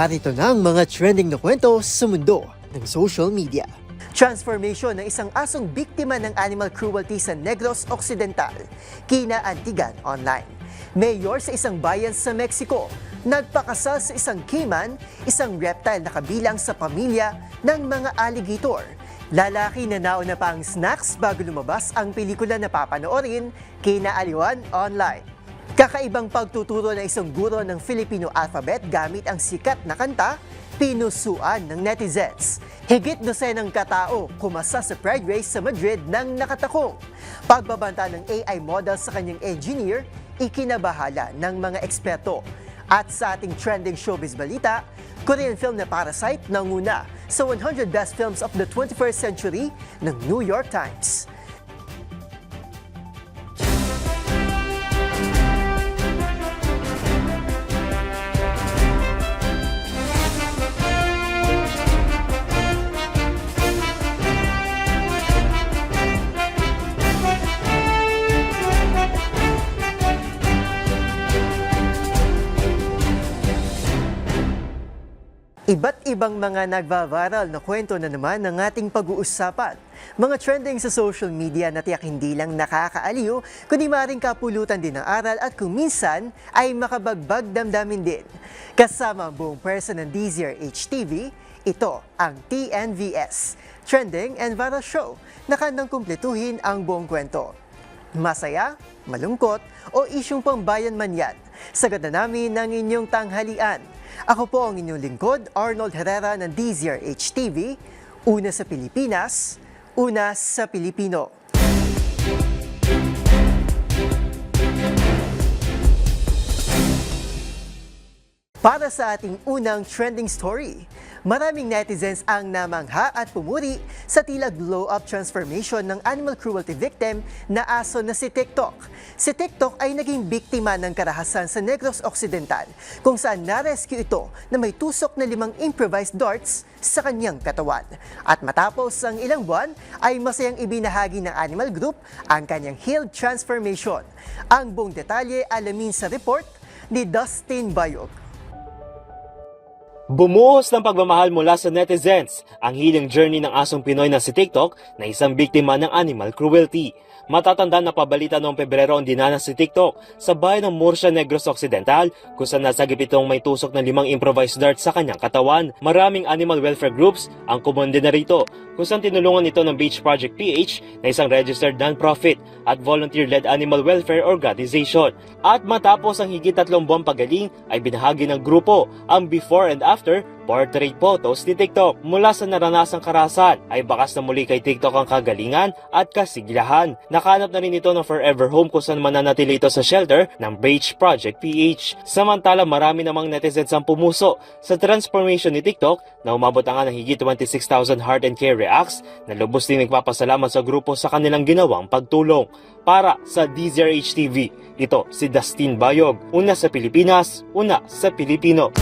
Narito na ang mga trending na kwento sa mundo ng social media. Transformation ng isang asong biktima ng animal cruelty sa Negros Occidental, kinaantigan online. Mayor sa isang bayan sa Mexico, nagpakasal sa isang cayman, isang reptile na kabilang sa pamilya ng mga alligator. Lalaki na nauna pa ang snacks bago lumabas ang pelikula na papanoorin, kinaaliwan online. Kakaibang pagtuturo ng isang guro ng Filipino alphabet gamit ang sikat na kanta, pinusuan ng netizens. Higit dosenang katao kumasa sa Pride Race sa Madrid ng nakatakong. Pagbabanta ng AI model sa kanyang engineer, ikinabahala ng mga eksperto. At sa ating trending showbiz balita, Korean film na Parasite nanguna sa 100 Best Films of the 21st Century ng New York Times. Ibang mga nagva-viral na kwento na naman ng ating pag-uusapan. Mga trending sa social media na tiyak hindi lang nakakaaliw, kundi maring kapulutan din ng aral at kung minsan ay makabagbag damdamin din. Kasama ang buong person ng DZR HTV, ito ang TNVS, Trending and Viral Show, na kandang kumpletuhin ang buong kwento. Masaya, malungkot, o isyong pambayan man yan. Sagot na namin ng inyong tanghalian. Ako po ang inyong lingkod, Arnold Herrera ng DZRH TV. Una sa Pilipinas, una sa Pilipino. Para sa ating unang trending story, maraming netizens ang namangha at pumuri sa tila glow-up transformation ng animal cruelty victim na aso na si TikTok. Si TikTok ay naging biktima ng karahasan sa Negros Occidental kung saan na-rescue ito na may tusok na limang improvised darts sa kanyang katawan. At matapos ang ilang buwan ay masayang ibinahagi ng Animal Group ang kanyang healed transformation. Ang buong detalye alamin sa report ni Dustin Bayog. Bumuhos ng pagmamahal mula sa netizens ang healing journey ng asong Pinoy na si TikTok na isang biktima ng animal cruelty. Matatanda na pabalita noong Pebrero ang dinanas si TikTok sa bayan ng Murcia Negros Occidental kung saan nasagip itong may tusok na limang improvised darts sa kanyang katawan. Maraming animal welfare groups ang kumonde na rito kung saan tinulungan ito ng Beach Project PH na isang registered non-profit at volunteer-led animal welfare organization. At matapos ang higit tatlong buwang pagaling ay binahagi ng grupo ang before and after portrait photos ni TikTok. Mula sa naranasang karasan ay bakas na muli kay TikTok ang kagalingan at kasiglahan. Nakanap na rin ito ng forever home kung saan mananatili ito sa shelter ng Beach Project PH. Samantala marami namang netizens ang pumuso sa transformation ni TikTok na umabot na nga ng higit 26,000 heart and care reacts na lubos din nagpapasalamat sa grupo sa kanilang ginawang pagtulong. Para sa DZRH TV, ito si Dustin Bayog. Una sa Pilipinas, una sa Pilipino.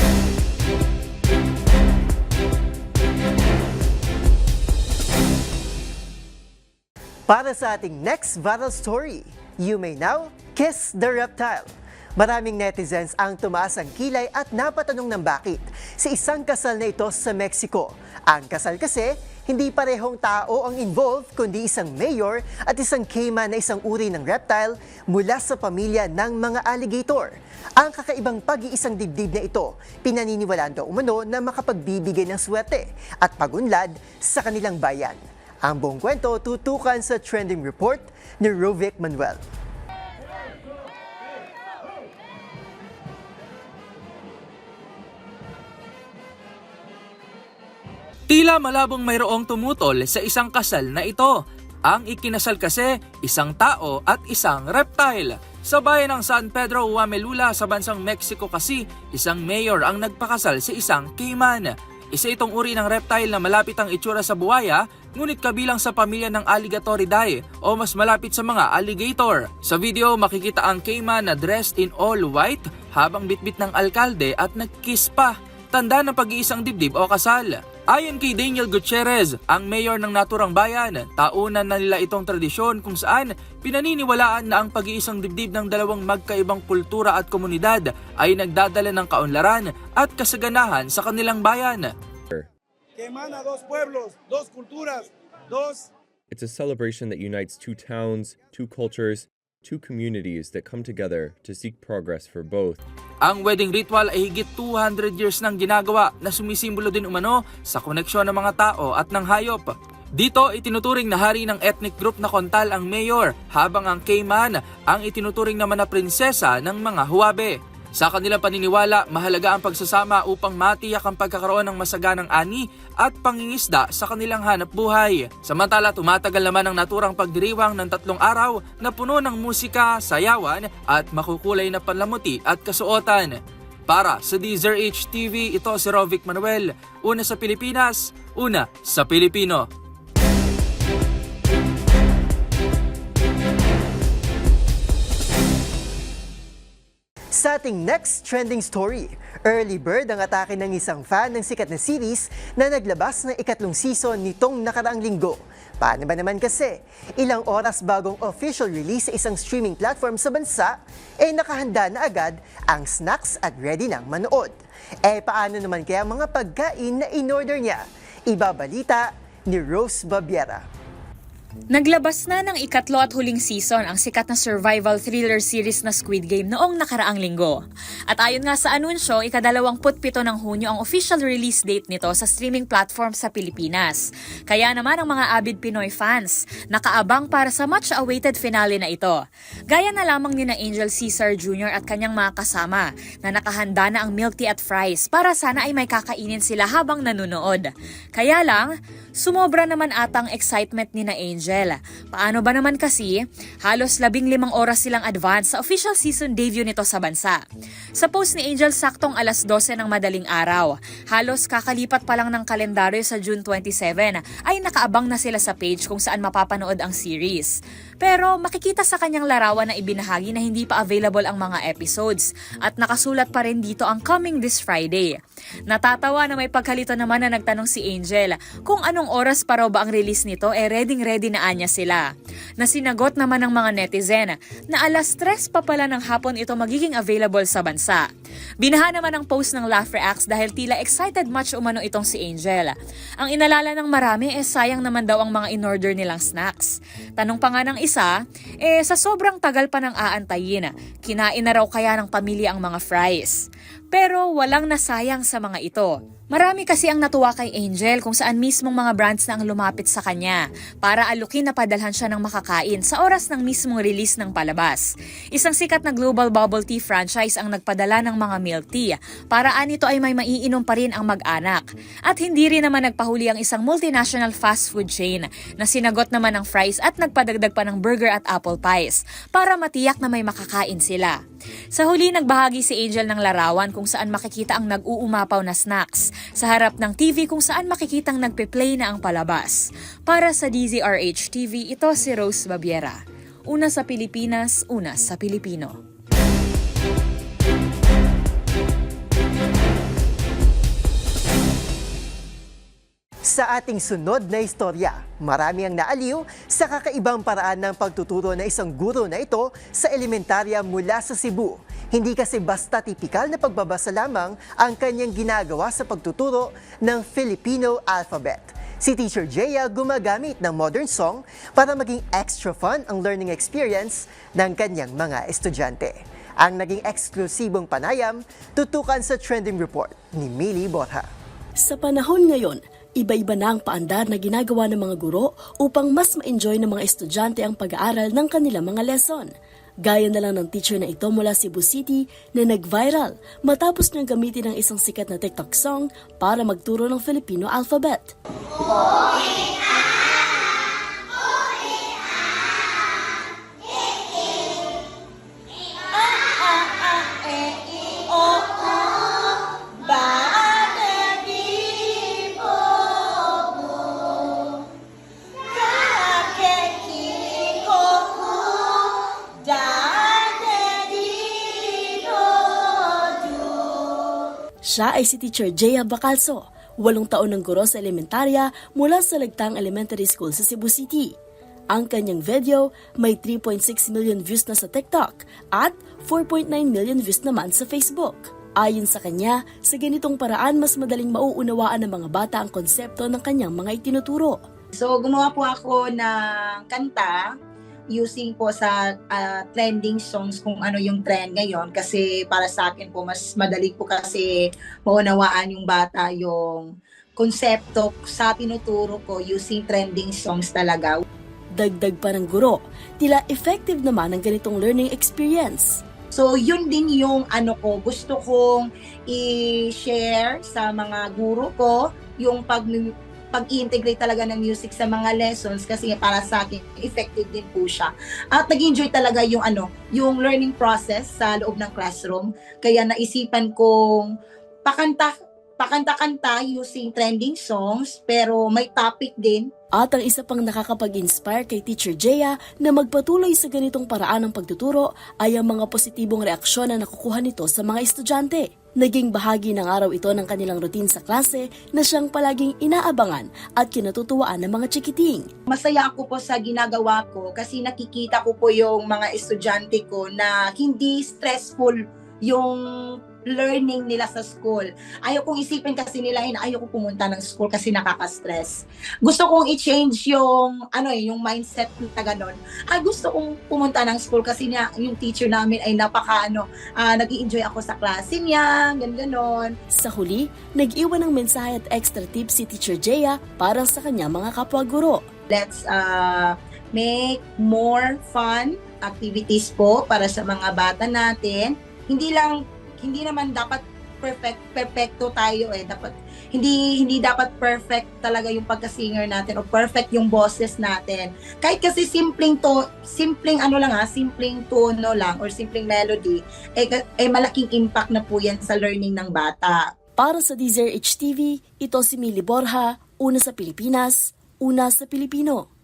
Para sa ating next viral story, you may now kiss the reptile. Maraming netizens ang tumaas ang kilay at napatanong ng bakit sa isang kasal na ito sa Mexico. Ang kasal kasi, hindi parehong tao ang involved kundi isang mayor at isang cayman na isang uri ng reptile mula sa pamilya ng mga alligator. Ang kakaibang pag-iisang dibdib na ito, pinaniniwalaan daw umano na makapagbibigay ng swerte at pagunlad sa kanilang bayan. Ang buong kwento tutukan sa trending report ni Rovic Manuel. Tila malabong mayroong tumutol sa isang kasal na ito. Ang ikinasal kasi, isang tao at isang reptile. Sa bayan ng San Pedro Huamelula sa bansang Mexico kasi, isang mayor ang nagpakasal sa isang cayman. Isa itong uri ng reptile na malapit ang itsura sa buhaya, ngunit kabilang sa pamilya ng Alligatoridae o mas malapit sa mga alligator. Sa video, makikita ang cayman na dressed in all white habang bitbit ng alkalde at nagkiss pa. Tanda ng pag-iisang dibdib o kasal. Ayon kay Daniel Gutierrez, ang mayor ng naturang bayan, taunan na nila itong tradisyon kung saan pinaniniwalaan na ang pag-iisang dibdib ng dalawang magkaibang kultura at komunidad ay nagdadala ng kaunlaran at kasaganahan sa kanilang bayan. que emana dos pueblos, dos culturas, dos It's a celebration that unites two towns, two cultures, two communities that come together to seek progress for both. Ang wedding ritual ay higit 200 years nang ginagawa na sumisimbolo din umano sa koneksyon ng mga tao at ng hayop. Dito itinuturing na hari ng ethnic group na Kontal ang mayor habang ang Cayman ang itinuturing naman na prinsesa ng mga Huwabe. Sa kanilang paniniwala, mahalaga ang pagsasama upang matiyak ang pagkakaroon ng masaganang ani at pangingisda sa kanilang hanap buhay. Samantala, tumatagal naman ang naturang pagdiriwang ng tatlong araw na puno ng musika, sayawan at makukulay na panlamuti at kasuotan. Para sa Deezer HTV, ito si Rovic Manuel. Una sa Pilipinas, una sa Pilipino. Ating next trending story, early bird ang atake ng isang fan ng sikat na series na naglabas ng ikatlong season nitong nakaraang linggo. Paano ba naman kasi? Ilang oras bagong official release sa isang streaming platform sa bansa, eh nakahanda na agad ang snacks at ready nang manood. Eh paano naman kaya mga pagkain na in-order niya? Ibabalita ni Rose Babiera. Naglabas na ng ikatlo at huling season ang sikat na survival thriller series na Squid Game noong nakaraang linggo. At ayon nga sa anunsyo, ikadalawamput-pito ng Hunyo ang official release date nito sa streaming platform sa Pilipinas. Kaya naman ang mga avid Pinoy fans, nakaabang para sa much-awaited finale na ito. Gaya na lamang ni na Angel Caesar Jr. at kanyang mga kasama na nakahanda na ang milk tea at fries para sana ay may kakainin sila habang nanonood. Kaya lang, sumobra naman atang excitement ni na Angel. Paano ba naman kasi? Halos labing limang oras silang advance sa official season debut nito sa bansa. Sa post ni Angel saktong alas 12 ng madaling araw. Halos kakalipat pa lang ng kalendaryo sa June 27 ay nakaabang na sila sa page kung saan mapapanood ang series. Pero makikita sa kanyang larawan na ibinahagi na hindi pa available ang mga episodes at nakasulat pa rin dito ang coming this Friday. Natatawa na may pagkalito naman na nagtanong si Angel kung anong oras pa raw ba ang release nito eh ready ready na anya sila. Na sinagot naman ng mga netizen na alas 3 pa pala ng hapon ito magiging available sa bansa. Binaha naman ang post ng Laugh Reacts dahil tila excited much umano itong si Angel. Ang inalala ng marami eh sayang naman daw ang mga in-order nilang snacks. Tanong pa nga ng isa, eh sa sobrang tagal pa ng aantayin, kinain na raw kaya ng pamilya ang mga fries. Pero walang nasayang sa mga ito. Marami kasi ang natuwa kay Angel kung saan mismong mga brands na ang lumapit sa kanya para alukin na padalhan siya ng makakain sa oras ng mismong release ng palabas. Isang sikat na global bubble tea franchise ang nagpadala ng mga milk tea para anito ay may maiinom pa rin ang mag-anak. At hindi rin naman nagpahuli ang isang multinational fast food chain na sinagot naman ng fries at nagpadagdag pa ng burger at apple pies para matiyak na may makakain sila. Sa huli, nagbahagi si Angel ng larawan kung saan makikita ang nag-uumapaw na snacks sa harap ng TV kung saan makikitang nagpe-play na ang palabas. Para sa DZRH TV, ito si Rose Babiera. Una sa Pilipinas, una sa Pilipino. Sa ating sunod na istorya, marami ang naaliw sa kakaibang paraan ng pagtuturo ng isang guro na ito sa elementarya mula sa Cebu. Hindi kasi basta tipikal na pagbabasa lamang ang kanyang ginagawa sa pagtuturo ng Filipino alphabet. Si Teacher Jaya gumagamit ng modern song para maging extra fun ang learning experience ng kanyang mga estudyante. Ang naging eksklusibong panayam, tutukan sa trending report ni Millie Borja. Sa panahon ngayon, iba-iba na ang paandar na ginagawa ng mga guro upang mas ma-enjoy ng mga estudyante ang pag-aaral ng kanilang mga lesson. Gaya na lang ng teacher na ito mula Cebu City na nag-viral matapos niyang gamitin ang isang sikat na TikTok song para magturo ng Filipino alphabet. Siya ay si Teacher Jaya Bacalso, Walong taon ng guro sa elementarya mula sa Lagtang Elementary School sa Cebu City. Ang kanyang video may 3.6 million views na sa TikTok at 4.9 million views naman sa Facebook. Ayon sa kanya, sa ganitong paraan mas madaling mauunawaan ng mga bata ang konsepto ng kanyang mga itinuturo. So, gumawa po ako ng kanta using po sa ah, trending songs kung ano yung trend ngayon kasi para sa akin po mas madali po kasi maunawaan yung bata yung konsepto sa tinuturo ko using trending songs talaga. Dagdag pa ng guro, tila effective naman ang ganitong learning experience. So, yun din yung ano ko, gusto kong i-share sa mga guro ko, yung pag pag-integrate talaga ng music sa mga lessons kasi para sa akin effective din po siya. At nag-enjoy talaga yung ano, yung learning process sa loob ng classroom. Kaya naisipan kong pakanta pakanta-kanta using trending songs pero may topic din At ang isa pang nakakapag-inspire kay Teacher Jaya na magpatuloy sa ganitong paraan ng pagtuturo ay ang mga positibong reaksyon na nakukuha nito sa mga estudyante. Naging bahagi ng araw ito ng kanilang routine sa klase na siyang palaging inaabangan at kinatutuwaan ng mga chikiting. masaya ako po sa ginagawa ko kasi nakikita ko po yung mga estudyante ko na hindi stressful yung learning nila sa school. Ayaw kong isipin kasi nila na ayaw ko pumunta ng school kasi nakaka-stress. Gusto kong i-change yung ano eh, yung mindset na ganun. Ay gusto kong pumunta ng school kasi niya, yung teacher namin ay napaka ano, ah, nag-enjoy ako sa klase niya, ganun ganon. Sa huli, nag-iwan ng mensahe at extra tips si Teacher Jaya para sa kanya mga kapwa-guro. Let's uh, make more fun activities po para sa mga bata natin. Hindi lang hindi naman dapat perfect perfecto tayo eh. Dapat hindi hindi dapat perfect talaga yung pagka-singer natin o perfect yung boses natin. Kahit kasi simpleng to simpleng ano lang ha simpleng tono lang or simpleng melody eh, eh malaking impact na po yan sa learning ng bata. Para sa DZRH TV, ito si Mili Borja, una sa Pilipinas, una sa Pilipino.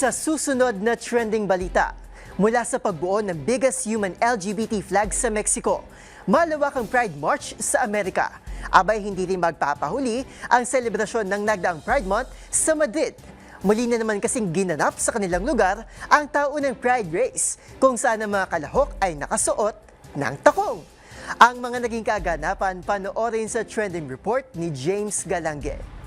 Sa susunod na trending balita, mula sa pagbuo ng biggest human LGBT flag sa Mexico, malawakang Pride March sa Amerika. Abay hindi rin magpapahuli ang selebrasyon ng nagdaang Pride Month sa Madrid. Muli na naman kasing ginanap sa kanilang lugar ang taunang Pride Race kung saan ang mga kalahok ay nakasuot ng takong. Ang mga naging kaganapan panoorin sa trending report ni James Galange.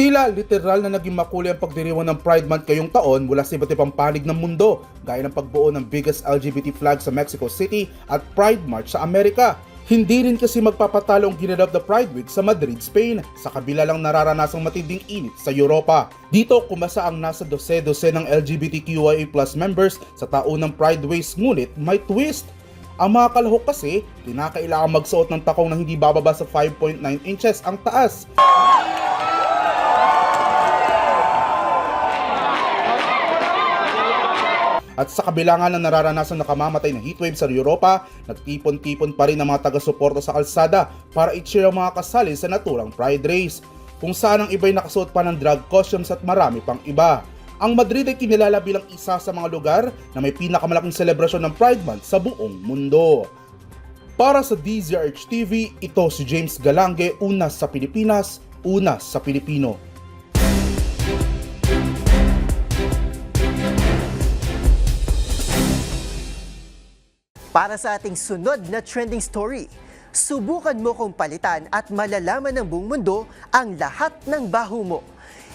Tila literal na naging makulay ang pagdiriwang ng Pride Month ngayong taon mula sa iba't ibang panig ng mundo, gaya ng pagbuo ng biggest LGBT flag sa Mexico City at Pride March sa Amerika. Hindi rin kasi magpapatalo ang ginanap na Pride Week sa Madrid, Spain, sa kabila lang nararanasang matinding init sa Europa. Dito, kumasa ang nasa 12-12 ng LGBTQIA plus members sa taunang Pride Race ngunit may twist. Ang mga kalahok kasi, kinakailangan magsuot ng takong na hindi bababa sa 5.9 inches ang taas At sa kabila nga ng nararanasan na kamamatay na heatwave sa Europa, nagtipon-tipon pa rin ang mga taga-suporta sa kalsada para i-cheer ang mga kasali sa naturang Pride Race, kung saan ang iba'y nakasuot pa ng drag costumes at marami pang iba. Ang Madrid ay kinilala bilang isa sa mga lugar na may pinakamalaking selebrasyon ng Pride Month sa buong mundo. Para sa DZRH TV, ito si James Galange, una sa Pilipinas, una sa Pilipino. Para sa ating sunod na trending story, subukan mo kong palitan at malalaman ng buong mundo ang lahat ng baho mo.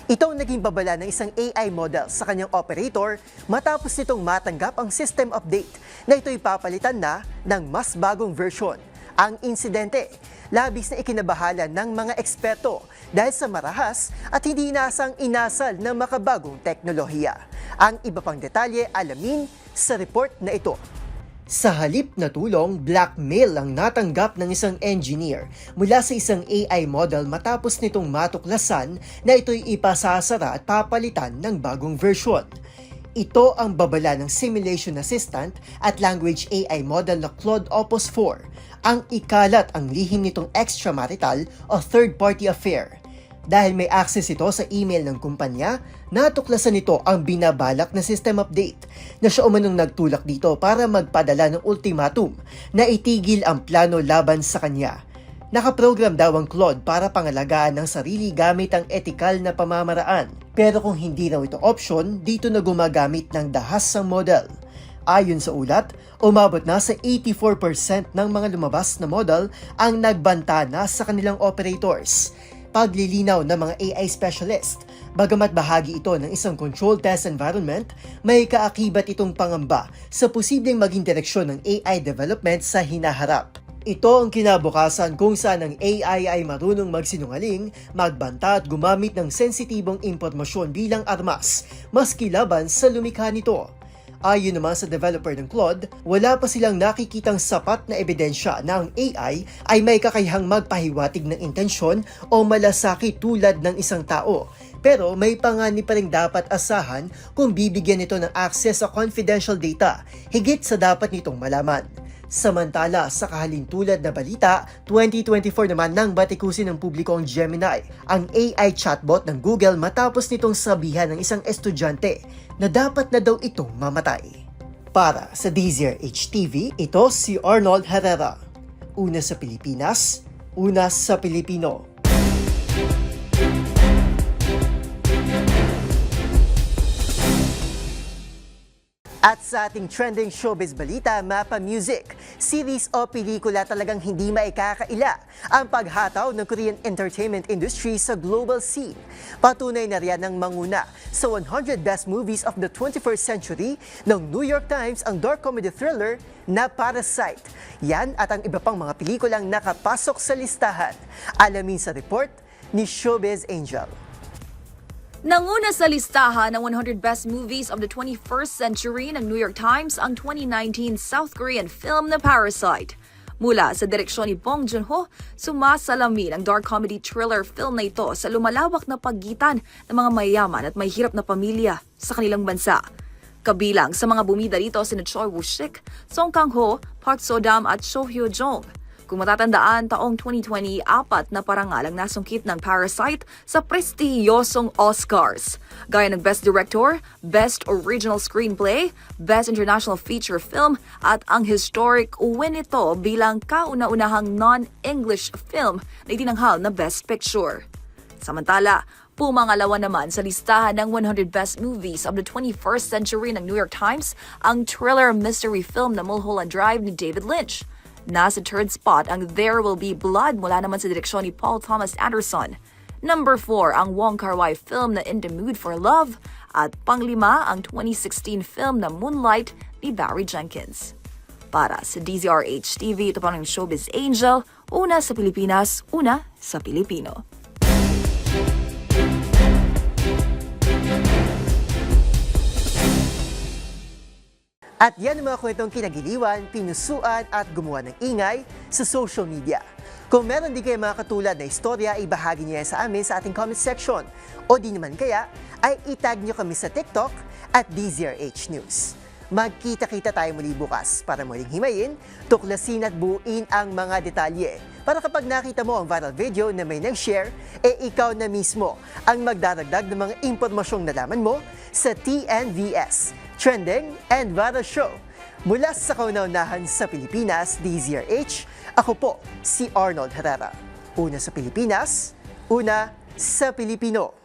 Ito ang naging babala ng isang AI model sa kanyang operator matapos nitong matanggap ang system update na ito'y papalitan na ng mas bagong version. Ang insidente, labis na ikinabahala ng mga eksperto dahil sa marahas at hindi inasang inasal ng makabagong teknolohiya. Ang iba pang detalye alamin sa report na ito. Sa halip na tulong, blackmail ang natanggap ng isang engineer mula sa isang AI model matapos nitong matuklasan na ito'y ipasasara at papalitan ng bagong version. Ito ang babala ng simulation assistant at language AI model na Claude Opus 4 ang ikalat ang lihim nitong extramarital o third-party affair. Dahil may access ito sa email ng kumpanya, natuklasan nito ang binabalak na system update na siya umanong nagtulak dito para magpadala ng ultimatum na itigil ang plano laban sa kanya. Nakaprogram daw ang Claude para pangalagaan ng sarili gamit ang etikal na pamamaraan. Pero kung hindi raw ito option, dito na gumagamit ng dahas ang model. Ayon sa ulat, umabot na sa 84% ng mga lumabas na model ang nagbanta na sa kanilang operators. Paglilinaw ng mga AI specialist, bagamat bahagi ito ng isang controlled test environment, may kaakibat itong pangamba sa posibleng maging direksyon ng AI development sa hinaharap. Ito ang kinabukasan kung saan ang AI ay marunong magsinungaling, magbanta at gumamit ng sensitibong impormasyon bilang armas, maski laban sa lumikha nito. Ayon naman sa developer ng Claude, wala pa silang nakikitang sapat na ebidensya na ang AI ay may kakayahang magpahiwatig ng intensyon o malasakit tulad ng isang tao. Pero may panganib pa rin dapat asahan kung bibigyan ito ng access sa confidential data, higit sa dapat nitong malaman. Samantala, sa kahalintulad na balita, 2024 naman nang batikusin ng publiko ang Gemini, ang AI chatbot ng Google matapos nitong sabihan ng isang estudyante na dapat na daw itong mamatay. Para sa DZR HTV, ito si Arnold Herrera. Una sa Pilipinas, una sa Pilipino. At sa ating trending showbiz balita, Mapa Music, series o pelikula talagang hindi maikakaila ang paghataw ng Korean entertainment industry sa global scene. Patunay na riyan ng manguna sa 100 Best Movies of the 21st Century ng New York Times ang dark comedy thriller na Parasite. Yan at ang iba pang mga pelikulang nakapasok sa listahan. Alamin sa report ni Showbiz Angel. Nanguna sa listahan ng 100 Best Movies of the 21st Century ng New York Times ang 2019 South Korean film na Parasite. Mula sa direksyon ni Bong Joon-ho, sumasalamin ang dark comedy thriller film na ito sa lumalawak na pagitan ng mga mayayaman at mahirap na pamilya sa kanilang bansa. Kabilang sa mga bumida dito sina Choi Woo-shik, Song Kang-ho, Park So-dam at Cho Hyo-jong. Kung matatandaan, taong 2020, apat na parangal ang nasungkit ng Parasite sa prestiyosong Oscars. Gaya ng Best Director, Best Original Screenplay, Best International Feature Film, at ang historic win nito bilang kauna-unahang non-English film na itinanghal na Best Picture. Samantala, pumangalawa naman sa listahan ng 100 Best Movies of the 21st Century ng New York Times ang thriller mystery film na Mulholland Drive ni David Lynch. Nasa third spot ang There Will Be Blood mula naman sa direksyon ni Paul Thomas Anderson. Number 4 ang Wong Kar-wai film na In the Mood for Love. At panglima ang 2016 film na Moonlight ni Barry Jenkins. Para sa DZRH TV, ito pa ng Showbiz Angel, una sa Pilipinas, una sa Pilipino. At yan ang mga kwentong kinagiliwan, pinusuan at gumawa ng ingay sa social media. Kung meron din kayo mga katulad na istorya, ibahagi niyo yan sa amin sa ating comment section. O di naman kaya, ay itag niyo kami sa TikTok at DZRH News. Magkita-kita tayo muli bukas para muling himayin, tuklasin at buuin ang mga detalye. Para kapag nakita mo ang viral video na may nag-share, e ikaw na mismo ang magdaragdag ng mga impormasyong nalaman mo sa TNVS, Trending and Viral Show. Mula sa kauna-unahan sa Pilipinas, DZRH, ako po si Arnold Herrera. Una sa Pilipinas, una sa Pilipino.